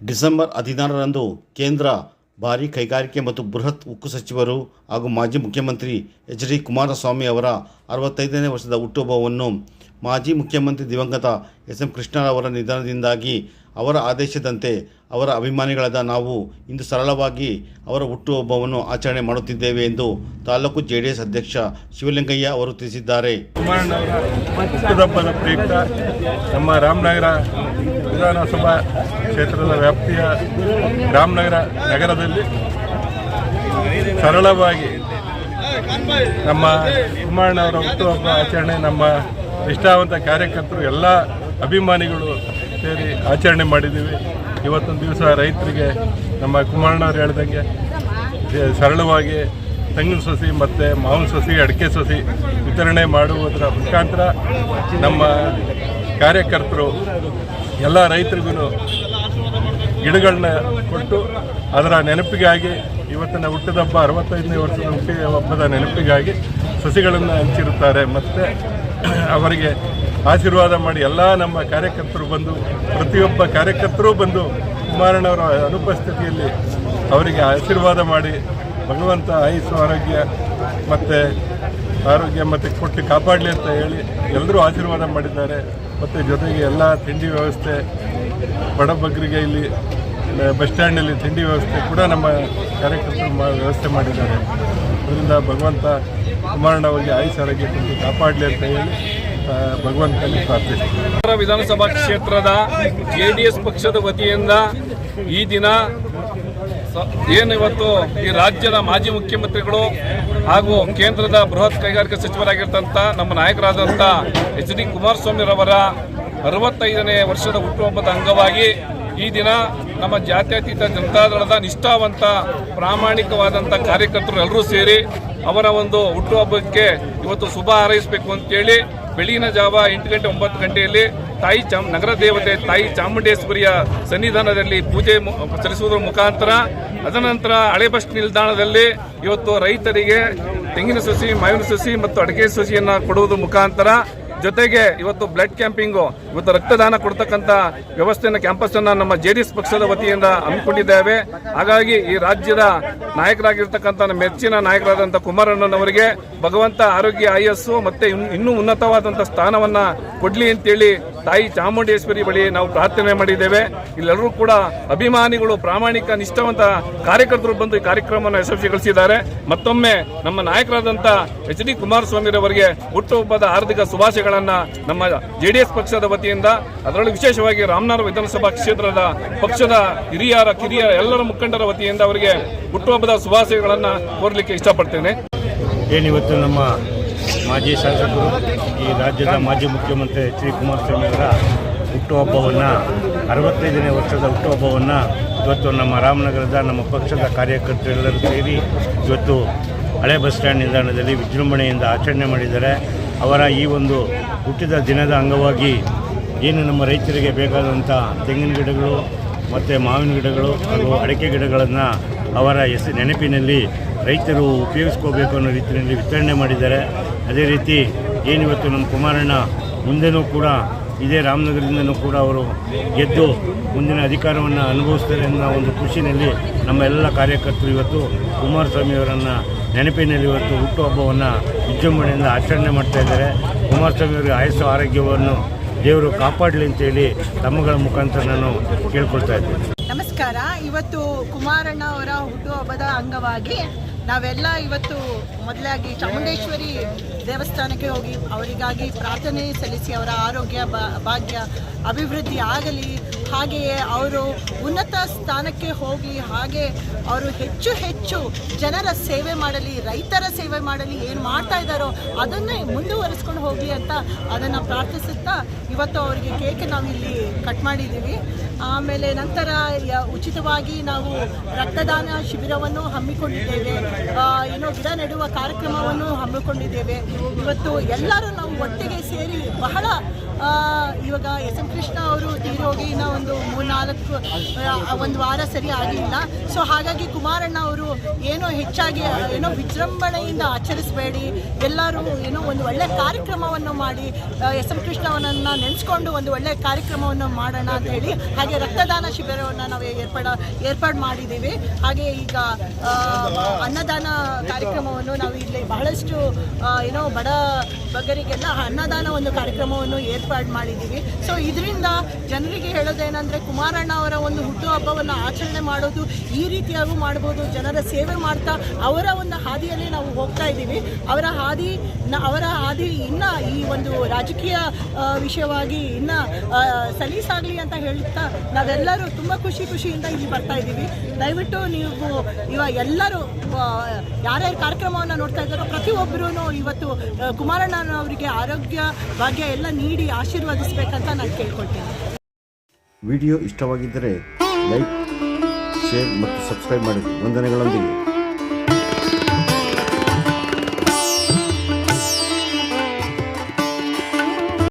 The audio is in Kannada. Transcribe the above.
ಡಿಸೆಂಬರ್ ಹದಿನಾರರಂದು ಕೇಂದ್ರ ಭಾರೀ ಕೈಗಾರಿಕೆ ಮತ್ತು ಬೃಹತ್ ಉಕ್ಕು ಸಚಿವರು ಹಾಗೂ ಮಾಜಿ ಮುಖ್ಯಮಂತ್ರಿ ಎಚ್ ಡಿ ಕುಮಾರಸ್ವಾಮಿ ಅವರ ಅರವತ್ತೈದನೇ ವರ್ಷದ ಹುಟ್ಟುಹಬ್ಬವನ್ನು ಮಾಜಿ ಮುಖ್ಯಮಂತ್ರಿ ದಿವಂಗತ ಎಸ್ ಎಂ ಕೃಷ್ಣರವರ ನಿಧನದಿಂದಾಗಿ ಅವರ ಆದೇಶದಂತೆ ಅವರ ಅಭಿಮಾನಿಗಳಾದ ನಾವು ಇಂದು ಸರಳವಾಗಿ ಅವರ ಹುಟ್ಟುಹಬ್ಬವನ್ನು ಆಚರಣೆ ಮಾಡುತ್ತಿದ್ದೇವೆ ಎಂದು ತಾಲೂಕು ಜೆ ಡಿ ಎಸ್ ಅಧ್ಯಕ್ಷ ಶಿವಲಿಂಗಯ್ಯ ಅವರು ತಿಳಿಸಿದ್ದಾರೆ. ಹುಟ್ಟುಹಬ್ಬದ ಪ್ರಯುಕ್ತ ನಮ್ಮ ರಾಮನಗರ ವಿಧಾನಸಭಾ ಕ್ಷೇತ್ರದ ವ್ಯಾಪ್ತಿಯ ರಾಮನಗರ ನಗರದಲ್ಲಿ ಸರಳವಾಗಿ ನಮ್ಮ ಕುಮಾರಣ್ಣವರ ಹುಟ್ಟುಹಬ್ಬ ಆಚರಣೆ, ನಮ್ಮ ನಿಷ್ಠಾವಂತ ಕಾರ್ಯಕರ್ತರು, ಎಲ್ಲ ಅಭಿಮಾನಿಗಳು ಸೇರಿ ಆಚರಣೆ ಮಾಡಿದ್ದೀವಿ. ಇವತ್ತೊಂದು ದಿವಸ ರೈತರಿಗೆ ನಮ್ಮ ಕುಮಾರಣ್ಣವ್ರು ಹೇಳ್ದಂಗೆ ಸರಳವಾಗಿ ತೆಂಗಿನ ಸಸಿ ಮತ್ತು ಮಾವಿನ ಸಸಿ, ಅಡಿಕೆ ಸಸಿ ವಿತರಣೆ ಮಾಡುವುದರ ಮುಖಾಂತರ ನಮ್ಮ ಕಾರ್ಯಕರ್ತರು, ಎಲ್ಲ ರೈತರಿಗೂ ಗಿಡಗಳನ್ನ ಕೊಟ್ಟು ಅದರ ನೆನಪಿಗಾಗಿ ಇವತ್ತಿನ ಹುಟ್ಟಿದಬ್ಬ ಅರವತ್ತೈದನೇ ವರ್ಷದ ಹುಟ್ಟಿ ಹಬ್ಬದ ನೆನಪಿಗಾಗಿ ಸಸಿಗಳನ್ನು ಹಂಚಿರುತ್ತಾರೆ. ಮತ್ತು ಅವರಿಗೆ ಆಶೀರ್ವಾದ ಮಾಡಿ ಎಲ್ಲ ನಮ್ಮ ಕಾರ್ಯಕರ್ತರು ಬಂದು, ಪ್ರತಿಯೊಬ್ಬ ಕಾರ್ಯಕರ್ತರೂ ಬಂದು ಕುಮಾರಣ್ಣವರ ಅನುಪಸ್ಥಿತಿಯಲ್ಲಿ ಅವರಿಗೆ ಆಶೀರ್ವಾದ ಮಾಡಿ ಭಗವಂತ ಆಯುಸ್ಸು, ಆರೋಗ್ಯ ಮತ್ತು ಆರೋಗ್ಯ ಮತ್ತು ಕೊಟ್ಟು ಕಾಪಾಡಲಿ ಅಂತ ಹೇಳಿ ಎಲ್ಲರೂ ಆಶೀರ್ವಾದ ಮಾಡಿದ್ದಾರೆ. ಮತ್ತು ಜೊತೆಗೆ ಎಲ್ಲ ತಿಂಡಿ ವ್ಯವಸ್ಥೆ ಬಡಬಗ್ಗರಿಗೆ ಇಲ್ಲಿ ಬಸ್ ಸ್ಟ್ಯಾಂಡಲ್ಲಿ ತಿಂಡಿ ವ್ಯವಸ್ಥೆ ಕೂಡ ನಮ್ಮ ಕಾರ್ಯಕರ್ತರು ವ್ಯವಸ್ಥೆ ಮಾಡಿದ್ದಾರೆ. ಅದರಿಂದ ಭಗವಂತ ಕುಮಾರಣ್ಣವರಿಗೆ ಆಯುಸ್ ಆರೋಗ್ಯ ಕಾಪಾಡಲಿ ಅಂತ ಹೇಳಿ ಭಗವಂತನಲ್ಲಿ ಪ್ರಾರ್ಥಿಸ್ತೀನಿ. ಉತ್ತರ ವಿಧಾನಸಭಾ ಕ್ಷೇತ್ರದ ಜೆಡಿಎಸ್ ಪಕ್ಷದ ವತಿಯಿಂದ ಈ ದಿನ ಏನಿವತ್ತು ಈ ರಾಜ್ಯದ ಮಾಜಿ ಮುಖ್ಯಮಂತ್ರಿಗಳು ಹಾಗೂ ಕೇಂದ್ರದ ಬೃಹತ್ ಕೈಗಾರಿಕಾ ಸಚಿವರಾಗಿರ್ತಂಥ ನಮ್ಮ ನಾಯಕರಾದಂಥ ಎಚ್ ಡಿ ಕುಮಾರಸ್ವಾಮಿರವರ ಅರವತ್ತೈದನೇ ವರ್ಷದ ಹುಟ್ಟುಹಬ್ಬದ ಅಂಗವಾಗಿ ಈ ದಿನ ನಮ್ಮ ಜಾತ್ಯತೀತ ಜನತಾದಳದ ನಿಷ್ಠಾವಂತ ಪ್ರಾಮಾಣಿಕವಾದಂಥ ಕಾರ್ಯಕರ್ತರು ಎಲ್ಲರೂ ಸೇರಿ ಅವರ ಒಂದು ಹುಟ್ಟುಹಬ್ಬಕ್ಕೆ ಇವತ್ತು ಶುಭ ಹಾರೈಸಬೇಕು ಅಂತೇಳಿ ಬೆಳಗಿನ ಜಾವ ಎಂಟು ಗಂಟೆ ಒಂಬತ್ತು ಗಂಟೆಯಲ್ಲಿ ತಾಯಿ ಚಾಮ್, ನಗರ ದೇವತೆ ತಾಯಿ ಚಾಮುಂಡೇಶ್ವರಿಯ ಸನ್ನಿಧಾನದಲ್ಲಿ ಪೂಜೆ ಸಲ್ಲಿಸುವುದರ ಮುಖಾಂತರ ಅದನಂತರ ಹಳೆ ಬಸ್ ನಿಲ್ದಾಣದಲ್ಲಿ ಇವತ್ತು ರೈತರಿಗೆ ತೆಂಗಿನ ಸಸಿ, ಮಾವಿನ ಸಸಿ ಮತ್ತು ಅಡಿಕೆ ಸಸಿಯನ್ನು ಕೊಡುವುದರ ಮುಖಾಂತರ ಜೊತೆಗೆ ಇವತ್ತು ಬ್ಲಡ್ ಕ್ಯಾಂಪಿಂಗು ಇವತ್ತು ರಕ್ತದಾನ ಕೊಡ್ತಕ್ಕಂಥ ವ್ಯವಸ್ಥೆಯನ್ನು ಕ್ಯಾಂಪಸ್ ಅನ್ನ ನಮ್ಮ ಜೆ ಡಿ ಎಸ್ ಪಕ್ಷದ ವತಿಯಿಂದ ಹಮ್ಮಿಕೊಂಡಿದ್ದೇವೆ. ಹಾಗಾಗಿ ಈ ರಾಜ್ಯದ ನಾಯಕರಾಗಿರ್ತಕ್ಕಂಥ ಮೆಚ್ಚಿನ ನಾಯಕರಾದಂಥ ಕುಮಾರಣ್ಣನವರಿಗೆ ಭಗವಂತ ಆರೋಗ್ಯ, ಆಯಸ್ಸು ಮತ್ತು ಇನ್- ಇನ್ನೂ ಉನ್ನತವಾದಂಥ ಸ್ಥಾನವನ್ನ ಕೊಡ್ಲಿ ಅಂತೇಳಿ ತಾಯಿ ಚಾಮುಂಡೇಶ್ವರಿ ಬಳಿ ನಾವು ಪ್ರಾರ್ಥನೆ ಮಾಡಿದ್ದೇವೆ. ಇಲ್ಲೆಲ್ಲರೂ ಕೂಡ ಅಭಿಮಾನಿಗಳು, ಪ್ರಾಮಾಣಿಕ, ನಿಷ್ಠಾವಂತ ಕಾರ್ಯಕರ್ತರು ಬಂದು ಈ ಕಾರ್ಯಕ್ರಮವನ್ನು ಯಶಸ್ವಿಗೊಳಿಸಿದ್ದಾರೆ ಮತ್ತೊಮ್ಮೆ ನಮ್ಮ ನಾಯಕರಾದಂಥ ಎಚ್ ಡಿ ಕುಮಾರಸ್ವಾಮಿರವರಿಗೆ ಹುಟ್ಟುಹಬ್ಬದ ಹಾರ್ದಿಕ ಶುಭಾಶಯಗಳನ್ನು ನಮ್ಮ ಜೆ ಡಿ ಎಸ್ ಪಕ್ಷದ ವತಿಯಿಂದ, ಅದರಲ್ಲೂ ವಿಶೇಷವಾಗಿ ರಾಮನಗರ ವಿಧಾನಸಭಾ ಕ್ಷೇತ್ರದ ಪಕ್ಷದ ಹಿರಿಯರ, ಕಿರಿಯ ಎಲ್ಲರ ಮುಖಂಡರ ವತಿಯಿಂದ ಅವರಿಗೆ ಹುಟ್ಟುಹಬ್ಬದ ಶುಭಾಶಯಗಳನ್ನು ಕೋರಲಿಕ್ಕೆ ಇಷ್ಟಪಡ್ತೇನೆ. ಏನಿವತ್ತು ನಮ್ಮ ಮಾಜಿ ಶಾಸಕರು ಈ ರಾಜ್ಯದ ಮಾಜಿ ಮುಖ್ಯಮಂತ್ರಿ ಎಚ್ ಡಿ ಕುಮಾರಸ್ವಾಮಿ ಅವರ ಹುಟ್ಟುಹಬ್ಬವನ್ನು ಅರವತ್ತೈದನೇ ವರ್ಷದ ಹುಟ್ಟುಹಬ್ಬವನ್ನು ಇವತ್ತು ನಮ್ಮ ರಾಮನಗರದ ನಮ್ಮ ಪಕ್ಷದ ಕಾರ್ಯಕರ್ತರೆಲ್ಲರೂ ಸೇರಿ ಇವತ್ತು ಹಳೆ ಬಸ್ ಸ್ಟ್ಯಾಂಡ್ ನಿಲ್ದಾಣದಲ್ಲಿ ವಿಜೃಂಭಣೆಯಿಂದ ಆಚರಣೆ ಮಾಡಿದ್ದಾರೆ. ಅವರ ಈ ಒಂದು ಹುಟ್ಟಿದ ದಿನದ ಅಂಗವಾಗಿ ಏನು ನಮ್ಮ ರೈತರಿಗೆ ಬೇಕಾದಂಥ ತೆಂಗಿನ ಗಿಡಗಳು ಮತ್ತು ಮಾವಿನ ಗಿಡಗಳು ಹಾಗೂ ಅಡಿಕೆ ಗಿಡಗಳನ್ನು ಅವರ ಎಸ್ ನೆನಪಿನಲ್ಲಿ ರೈತರು ಉಪಯೋಗಿಸ್ಕೋಬೇಕು ಅನ್ನೋ ರೀತಿಯಲ್ಲಿ ವಿತರಣೆ ಮಾಡಿದ್ದಾರೆ. ಅದೇ ರೀತಿ ಏನಿವತ್ತು ನಮ್ಮ ಕುಮಾರಣ್ಣ ಮುಂದೆನೂ ಕೂಡ, ಇದೇ ರಾಮನಗರದಿಂದನೂ ಕೂಡ ಅವರು ಗೆದ್ದು ಮುಂದಿನ ಅಧಿಕಾರವನ್ನು ಅನುಭವಿಸ್ತಾರೆ ಅನ್ನೋ ಒಂದು ಖುಷಿಯಲ್ಲಿ ನಮ್ಮ ಎಲ್ಲ ಕಾರ್ಯಕರ್ತರು ಇವತ್ತು ಕುಮಾರಸ್ವಾಮಿ ಅವರನ್ನು ನೆನಪಿನಲ್ಲಿ ಇವತ್ತು ಹುಟ್ಟುಹಬ್ಬವನ್ನು ವಿಜೃಂಭಣೆಯಿಂದ ಆಚರಣೆ ಮಾಡ್ತಾ ಇದ್ದಾರೆ. ಕುಮಾರಸ್ವಾಮಿ ಅವರಿಗೆ ಆಯಸ್ಸು, ಆರೋಗ್ಯವನ್ನು ದೇವರು ಕಾಪಾಡಲಿ ಅಂತೇಳಿ ತಮ್ಮಗಳ ಮುಖಾಂತರ ನಾನು ಕೇಳ್ಕೊಳ್ತಾ ಇದ್ದೀನಿ. ನಮಸ್ಕಾರ. ಇವತ್ತು ಕುಮಾರಣ್ಣ ಅವರ ಹುಟ್ಟುಹಬ್ಬದ ಅಂಗವಾಗಿ ನಾವೆಲ್ಲ ಇವತ್ತು ಮೊದಲಾಗಿ ಚಾಮುಂಡೇಶ್ವರಿ ದೇವಸ್ಥಾನಕ್ಕೆ ಹೋಗಿ ಅವರಿಗಾಗಿ ಪ್ರಾರ್ಥನೆ ಸಲ್ಲಿಸಿ ಅವರ ಆರೋಗ್ಯ ಭಾಗ್ಯ, ಅಭಿವೃದ್ಧಿ ಆಗಲಿ ಹಾಗೆಯೇ ಅವರು ಉನ್ನತ ಸ್ಥಾನಕ್ಕೆ ಹೋಗಲಿ ಹಾಗೆ ಅವರು ಹೆಚ್ಚು ಹೆಚ್ಚು ಜನರ ಸೇವೆ ಮಾಡಲಿ, ರೈತರ ಸೇವೆ ಮಾಡಲಿ, ಏನು ಮಾಡ್ತಾ ಇದ್ದಾರೋ ಅದನ್ನೇ ಮುಂದುವರಿಸ್ಕೊಂಡು ಹೋಗಲಿ ಅಂತ ಅದನ್ನು ಪ್ರಾರ್ಥಿಸುತ್ತಾ ಇವತ್ತು ಅವರಿಗೆ ಕೇಕ್ ನಾವು ಇಲ್ಲಿ ಕಟ್ ಮಾಡಿದ್ದೀವಿ ಆಮೇಲೆ ನಂತರ ಉಚಿತವಾಗಿ ನಾವು ರಕ್ತದಾನ ಶಿಬಿರವನ್ನು ಹಮ್ಮಿಕೊಂಡಿದ್ದೇವೆ. ಏನು ಗಿಡ ನೆಡುವ ಕಾರ್ಯಕ್ರಮವನ್ನು ಹಮ್ಮಿಕೊಂಡಿದ್ದೇವೆ. ಇವತ್ತು ಎಲ್ಲರೂ ನಾವು ಒಟ್ಟಿಗೆ ಸೇರಿ ಬಹಳ ಇವಾಗ ಎಸ್ ಎಂ ಕೃಷ್ಣ ಅವರು ತೀರೋಗಿ ಇನ್ನೂ ಒಂದು ಮೂರ್ನಾಲ್ಕು ಒಂದು ವಾರ ಸರಿ ಆಗಿಲ್ಲ. ಸೊ ಹಾಗಾಗಿ ಕುಮಾರಣ್ಣ ಅವರು ಏನೋ ಹೆಚ್ಚಾಗಿ, ಏನೋ ವಿಜೃಂಭಣೆಯಿಂದ ಆಚರಿಸಬೇಡಿ, ಎಲ್ಲರೂ ಏನೋ ಒಂದು ಒಳ್ಳೆ ಕಾರ್ಯಕ್ರಮವನ್ನು ಮಾಡಿ ಎಸ್ ಎಂ ಕೃಷ್ಣ ಅವರನ್ನು ನೆನೆಸ್ಕೊಂಡು ಒಂದು ಒಳ್ಳೆ ಕಾರ್ಯಕ್ರಮವನ್ನು ಮಾಡೋಣ ಅಂತ ಹೇಳಿ ಹಾಗೆ ರಕ್ತದಾನ ಶಿಬಿರವನ್ನು ನಾವು ಏರ್ಪಡ, ಏರ್ಪಾಡು ಮಾಡಿದ್ದೀವಿ. ಹಾಗೆ ಈಗ ಅನ್ನದಾನ ಕಾರ್ಯಕ್ರಮವನ್ನು ನಾವು ಇಲ್ಲಿ ಬಹಳಷ್ಟು ಏನೋ ಬಡ ಬಗರಿಗೆಲ್ಲ ಅನ್ನದಾನ ಒಂದು ಕಾರ್ಯಕ್ರಮವನ್ನು ಏರ್ಪಾಡು ಮಾಡಿದ್ದೀವಿ. ಸೊ ಇದರಿಂದ ಜನರಿಗೆ ಹೇಳೋದೇನೆಂದರೆ ಕುಮಾರಣ್ಣ ಅವರ ಒಂದು ಹುಟ್ಟುಹಬ್ಬವನ್ನು ಆಚರಣೆ ಮಾಡೋದು, ಈ ರೀತಿಯಾಗೂ ಮಾಡ್ಬೋದು, ಜನರ ಸೇವೆ ಮಾಡ್ತಾ ಅವರ ಒಂದು ಹಾದಿಯಲ್ಲಿ ನಾವು ಹೋಗ್ತಾ ಇದ್ದೀವಿ. ಅವರ ಹಾದಿ ಅವರ ಹಾದಿ ಇನ್ನ ಈ ಒಂದು ರಾಜಕೀಯ ವಿಷಯವಾಗಿ ಇನ್ನ ಸಲೀಸಾಗಲಿ ಅಂತ ಹೇಳ್ತಾ ನಾವೆಲ್ಲರೂ ತುಂಬ ಖುಷಿ ಖುಷಿಯಿಂದ ಇಲ್ಲಿ ಬರ್ತಾ ಇದ್ದೀವಿ. ದಯವಿಟ್ಟು ನೀವು ಇವ ಎಲ್ಲರೂ ಯಾರ್ಯಾರು ಕಾರ್ಯಕ್ರಮವನ್ನು ನೋಡ್ತಾ ಇದ್ದಾರೋ ಪ್ರತಿಯೊಬ್ಬರೂ ಇವತ್ತು ಕುಮಾರಣ್ಣನವರಿಗೆ ಆರೋಗ್ಯ, ಭಾಗ್ಯ ಎಲ್ಲ ನೀಡಿ ಆಶೀರ್ವದಿಸಬೇಕಂತ ನಾನು ಕೇಳ್ಕೊಳ್ತೀನಿ. ವಿಡಿಯೋ ಇಷ್ಟವಾಗಿದ್ದರೆ ಲೈಕ್ ಶೇರ್ ಮತ್ತು ಸಬ್ಸ್ಕ್ರೈಬ್ ಮಾಡಿ. ವಂದನೆಗಳೊಂದಿಗೆ.